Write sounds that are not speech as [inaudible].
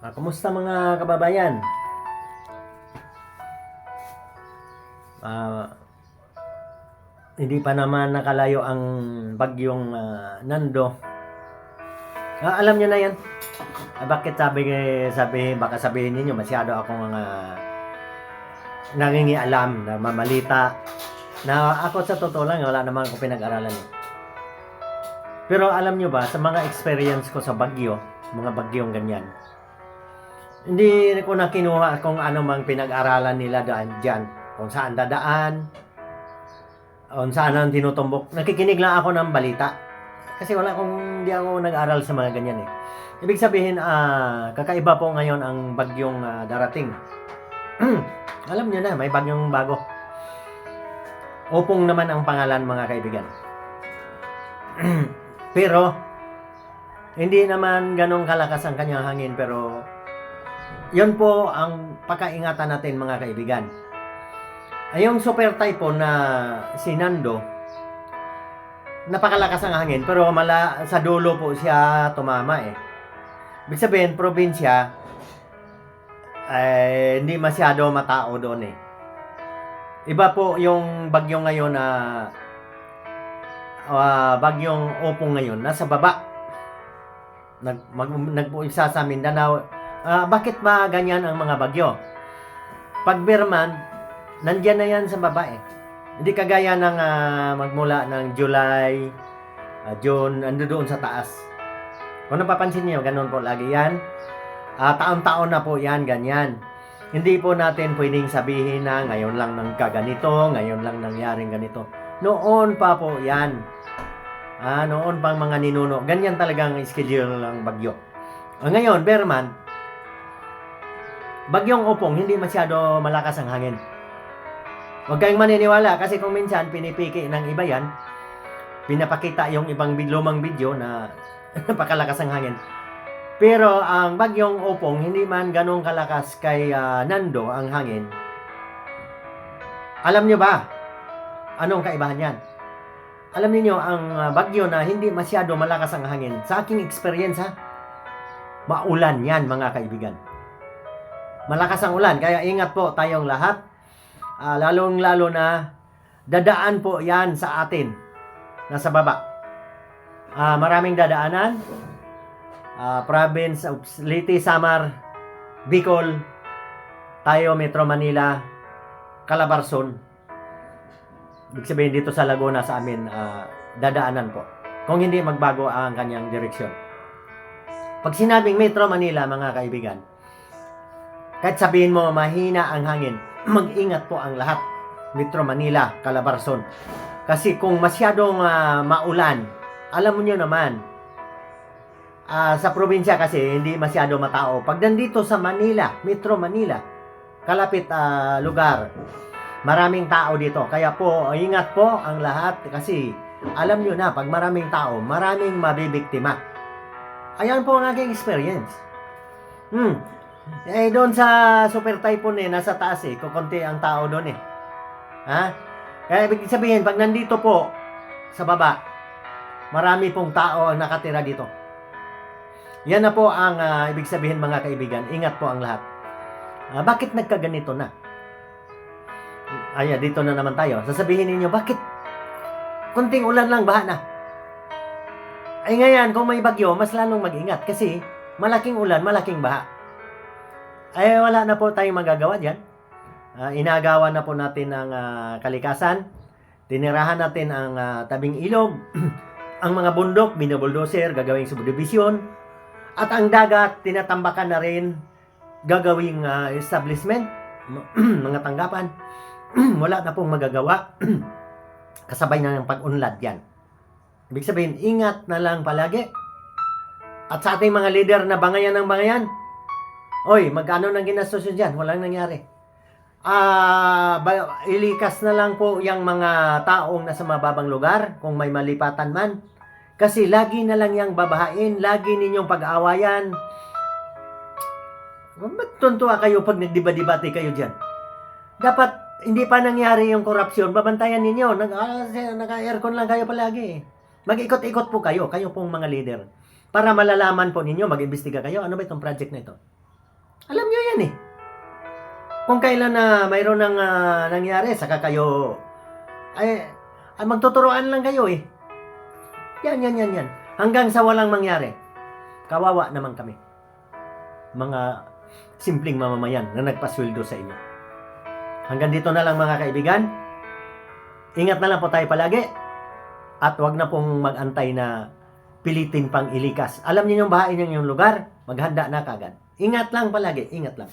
Ah, kumusta mga kababayan? Ah, hindi pa naman nakalayo ang bagyong ah, Nando. Ah, alam niyo na yan. Ah, bakit sabi, sabi, baka sabihin ninyo, masyado akong mga nangingialam na mamalita. Na ako sa totoo lang, wala naman ako pinag-aralan. eh. Pero alam nyo ba, sa mga experience ko sa Bagyo, mga bagyong ganyan, hindi ko na kinuha kung ano mang pinag-aralan nila daan dyan. Kung saan dadaan, kung saan ang tinutumbok. Nakikinig lang ako ng balita. Kasi wala akong, hindi ako nag-aral sa mga ganyan eh. Ibig sabihin, ah, kakaiba po ngayon ang bagyong ah, darating. [clears throat] Alam nyo na, may bagyong bago. Opong naman ang pangalan mga kaibigan. [clears throat] pero, hindi naman ganong kalakas ang kanyang hangin pero yun po ang pakaingatan natin mga kaibigan. Ay yung super typhoon na si Nando, napakalakas ang hangin pero mala sa dulo po siya tumama eh. Ibig sabihin, probinsya, eh, hindi masyado matao doon eh. Iba po yung bagyo ngayon na ah, bagyong opong ngayon, nasa baba. Nag, mag, nagpuisa sa Mindanao. Ah, bakit ba ganyan ang mga bagyo? Pag Birman, nandyan na yan sa baba eh. Hindi kagaya ng ah, magmula ng July, ah, June, ando doon sa taas. Kung napapansin niyo, ganun po lagi yan. Ah, taon-taon na po yan, ganyan. Hindi po natin pwedeng sabihin na ngayon lang nang kaganito, ngayon lang nangyaring ganito. Noon pa po yan. Ah, noon pang mga ninuno. Ganyan talagang schedule ng bagyo. Ah, ngayon, Berman, bagyong upong, hindi masyado malakas ang hangin. Huwag kayong maniniwala kasi kung minsan pinipiki ng iba yan, pinapakita yung ibang lumang video na [laughs] napakalakas ang hangin. Pero ang bagyong upong, hindi man ganong kalakas kay ah, Nando ang hangin. Alam nyo ba? Anong kaibahan yan? Alam niyo ang ah, bagyo na hindi masyado malakas ang hangin. Sa aking experience ha, maulan yan mga kaibigan. Malakas ang ulan, kaya ingat po tayong lahat. Ah, lalong-lalo na dadaan po yan sa atin. Nasa baba. Ah, maraming dadaanan. Ah, province of Leyte, Samar, Bicol, tayo Metro Manila, Calabarzon. Ibig sabihin dito sa Laguna sa amin, ah, dadaanan po. Kung hindi magbago ang kanyang direksyon. Pag sinabing Metro Manila, mga kaibigan, kahit sabihin mo mahina ang hangin, [clears throat] mag-ingat po ang lahat. Metro Manila, Calabarzon. Kasi kung masyadong ah, maulan, alam mo nyo naman, ah, sa probinsya kasi hindi masyado matao. Pag nandito sa Manila, Metro Manila, kalapit ah, lugar, maraming tao dito. Kaya po, ingat po ang lahat kasi alam nyo na, pag maraming tao, maraming mabibiktima. Ayan po ang aking experience. Hmm. Eh, doon sa super typhoon eh, nasa taas eh, kukunti ang tao doon eh. Ha? Kaya ibig sabihin, pag nandito po, sa baba, marami pong tao ang nakatira dito. Yan na po ang ah, ibig sabihin mga kaibigan. Ingat po ang lahat. Ah, bakit nagkaganito na? Aya, dito na naman tayo. Sasabihin ninyo, bakit? Kunting ulan lang, baha na. Ay ngayon, kung may bagyo, mas lalong mag-ingat kasi malaking ulan, malaking baha. Ay wala na po tayong magagawa diyan. Ah, inagawan na po natin ang ah, kalikasan. Tinirahan natin ang ah, tabing ilog. [clears throat] ang mga bundok, binubuldoser, gagawing subdivision. At ang dagat, tinatambakan na rin gagawing ah, establishment, [clears throat] mga tanggapan. [clears throat] wala na pong magagawa. Kasabay na ng pag-unlad yan. Ibig sabihin, ingat na lang palagi. At sa ating mga leader na bangayan ng bangayan, Oy, magkano nang ginastos yun dyan? Walang nangyari. Ah, ba- ilikas na lang po yung mga taong nasa mababang lugar kung may malipatan man. Kasi lagi na lang yung babahain, lagi ninyong pag-aawayan. Ba't tuntua kayo pag nagdiba-dibate kayo dyan? Dapat hindi pa nangyari yung korupsyon, babantayan ninyo. Ah, naka-aircon lang kayo palagi. Mag-ikot-ikot po kayo, kayo pong mga leader. Para malalaman po ninyo, mag-imbestiga kayo. Ano ba itong project na ito? Alam nyo yan eh. Kung kailan na mayroon ng ah, nangyari, saka kayo, ay, ay magtuturoan lang kayo eh. Yan, yan, yan, yan. Hanggang sa walang mangyari. Kawawa naman kami. Mga simpleng mamamayan na nagpasweldo sa inyo. Hanggang dito na lang mga kaibigan. Ingat na lang po tayo palagi. At wag na pong mag-antay na pilitin pang ilikas. Alam niyo yung bahain yung lugar, maghanda na kagad. Ingat lang palagi, ingat lang.